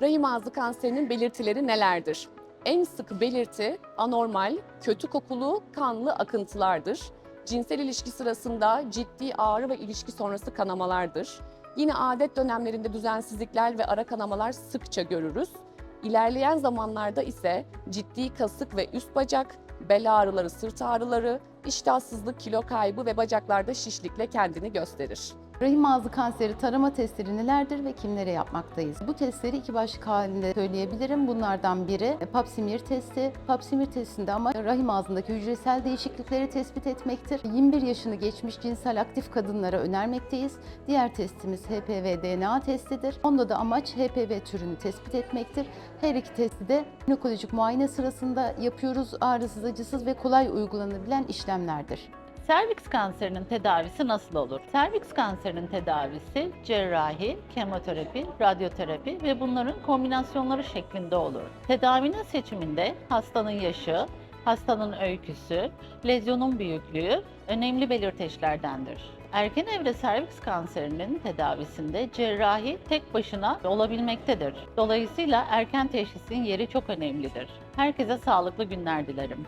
Rahim ağzı kanserinin belirtileri nelerdir? En sık belirti anormal, kötü kokulu, kanlı akıntılardır. Cinsel ilişki sırasında ciddi ağrı ve ilişki sonrası kanamalardır. Yine adet dönemlerinde düzensizlikler ve ara kanamalar sıkça görürüz. İlerleyen zamanlarda ise ciddi kasık ve üst bacak, bel ağrıları, sırt ağrıları, iştahsızlık, kilo kaybı ve bacaklarda şişlikle kendini gösterir. Rahim ağzı kanseri tarama testleri nelerdir ve kimlere yapmaktayız? Bu testleri iki başlık halinde söyleyebilirim. Bunlardan biri pap smear testi. Pap smear testinde ama rahim ağzındaki hücresel değişiklikleri tespit etmektir. 21 yaşını geçmiş cinsel aktif kadınlara önermekteyiz. Diğer testimiz HPV DNA testidir. Onda da amaç HPV türünü tespit etmektir. Her iki testi de jinekolojik muayene sırasında yapıyoruz. Ağrısız, acısız ve kolay uygulanabilen işlemlerdir. Serviks kanserinin tedavisi nasıl olur? Serviks kanserinin tedavisi cerrahi, kemoterapi, radyoterapi ve bunların kombinasyonları şeklinde olur. Tedavinin seçiminde hastanın yaşı, hastanın öyküsü, lezyonun büyüklüğü önemli belirteçlerdendir. Erken evre serviks kanserinin tedavisinde cerrahi tek başına olabilmektedir. Dolayısıyla erken teşhisin yeri çok önemlidir. Herkese sağlıklı günler dilerim.